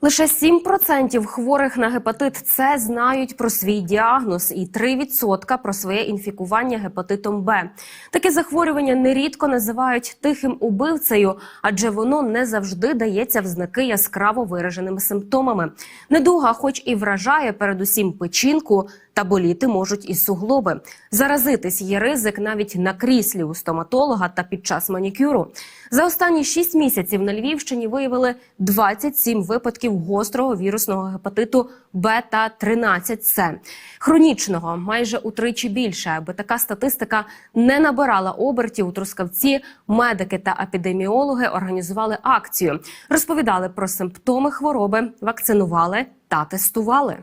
Лише 7% хворих на гепатит С знають про свій діагноз і 3% про своє інфікування гепатитом Б. Таке захворювання нерідко називають тихим убивцею, адже воно не завжди дається в знаки яскраво вираженими симптомами. Недуга, хоч і вражає передусім печінку, та боліти можуть і суглоби. Заразитись є ризик навіть на кріслі у стоматолога та під час манікюру. За останні 6 місяців на Львівщині виявили 27 випадків гострого вірусного гепатиту Б та 13 С. Хронічного майже утричі більше. Аби така статистика не набирала обертів у Трускавці, медики та епідеміологи організували акцію, розповідали про симптоми хвороби, вакцинували та тестували.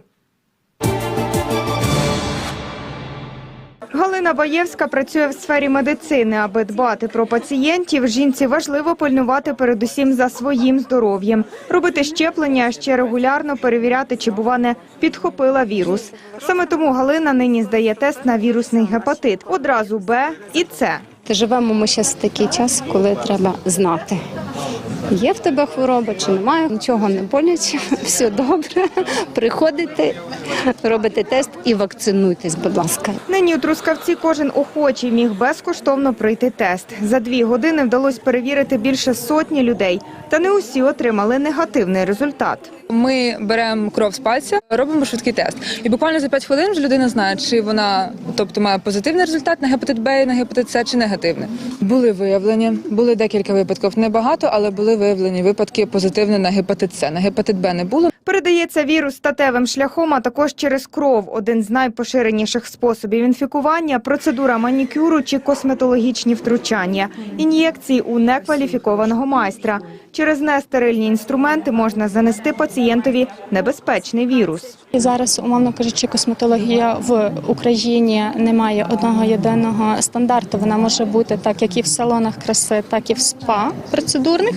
Галина Баєвська працює в сфері медицини. Аби дбати про пацієнтів, жінці важливо пильнувати передусім за своїм здоров'ям, робити щеплення, а ще регулярно перевіряти, чи бува не підхопила вірус. Саме тому Галина нині здає тест на вірусний гепатит. Одразу Б і С. Живемо ми зараз в такий час, коли треба знати, є в тебе хвороба чи немає, нічого не боляче, все добре. Приходите, робите тест і вакцинуйтесь, будь ласка. Нині у Трускавці кожен охочий міг безкоштовно пройти тест. За дві години вдалося перевірити більше сотні людей, та не усі отримали негативний результат. Ми беремо кров з пальця, робимо швидкий тест. І буквально за 5 хвилин вже людина знає, чи вона тобто має позитивний результат на гепатит Б на гепатит С, чи негативний. Були виявлені, були декілька випадків. Небагато, але були виявлені випадки позитивні на гепатит С. На гепатит Б не було. Передається вірус статевим шляхом, а також через кров. Один з найпоширеніших способів інфікування процедура манікюру чи косметологічні втручання, ін'єкції у некваліфікованого майстра. Через нестерильні інструменти можна занести пацієнтові небезпечний вірус. Зараз, умовно кажучи, косметологія в Україні не має одного єдиного стандарту. Вона може бути так, як і в салонах краси, так і в спа процедурних.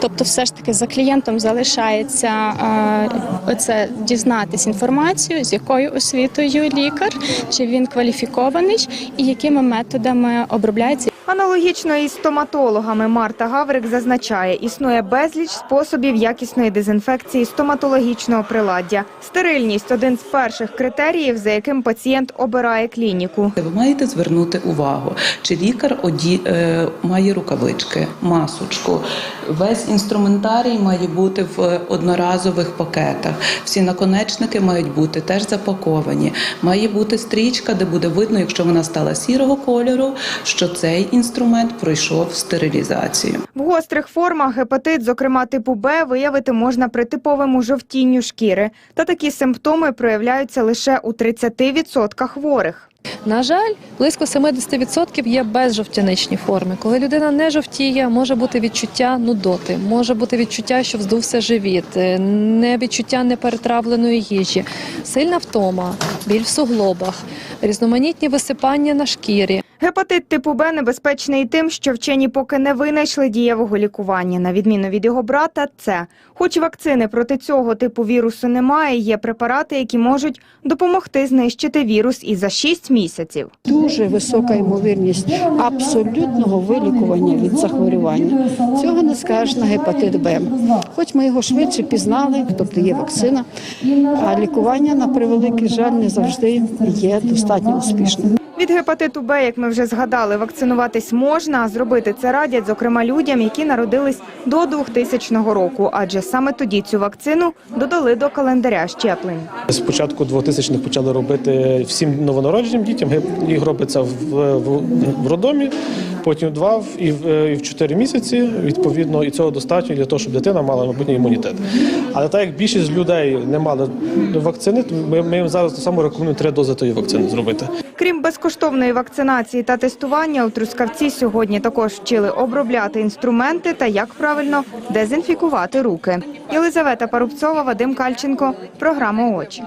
Тобто, все ж таки за клієнтом залишається е, оце дізнатись інформацію, з якою освітою лікар, чи він кваліфікований і якими методами обробляється. Аналогічно із стоматологами Марта Гаврик зазначає, існує безліч способів якісної дезінфекції стоматологічного приладдя. Стерильність один з перших критеріїв, за яким пацієнт обирає клініку. Ви маєте звернути увагу, чи лікар оді... е, має рукавички, масочку. Весь інструментарій має бути в одноразових пакетах. Всі наконечники мають бути теж запаковані. Має бути стрічка, де буде видно, якщо вона стала сірого кольору, що цей інструмент пройшов стерилізацію. В гострих формах гепатит, зокрема типу Б, виявити можна при типовому жовтінню шкіри. Та такі симптоми проявляються лише у 30% хворих. На жаль, близько 70% є безжовтяничні форми. Коли людина не жовтіє, може бути відчуття нудоти, може бути відчуття, що вздувся живіт, е, не відчуття неперетравленої їжі, сильна втома, біль в суглобах, різноманітні висипання на шкірі. Гепатит типу Б небезпечний тим, що вчені поки не винайшли дієвого лікування, на відміну від його брата С. Хоч вакцини проти цього типу вірусу немає, є препарати, які можуть допомогти знищити вірус і за 6 місяців. Дуже висока ймовірність абсолютного вилікування від захворювання. Цього не скажеш на гепатит Б. Хоч ми його швидше пізнали, тобто є вакцина, а лікування, на превеликий жаль, не завжди є достатньо успішним. Від гепатиту Б, як ми вже згадали, вакцинуватись можна, а зробити це радять, зокрема, людям, які народились до 2000 року, адже саме тоді цю вакцину додали до календаря щеплень. З початку 2000-х почали робити всім новонародженим дітям. Їх робиться в, в, в роддомі, потім два і в, і в 4 місяці. Відповідно, і цього достатньо для того, щоб дитина мала майбутній імунітет. Але так як більшість людей не мали вакцини, ми, ми їм зараз так само рекомендуємо три дози тої вакцини зробити. Крім безкоштовної вакцинації та тестування, у Трускавці сьогодні також вчили обробляти інструменти та як правильно дезінфікувати руки. Єлизавета Парубцова, Вадим Кальченко, програма «Очі».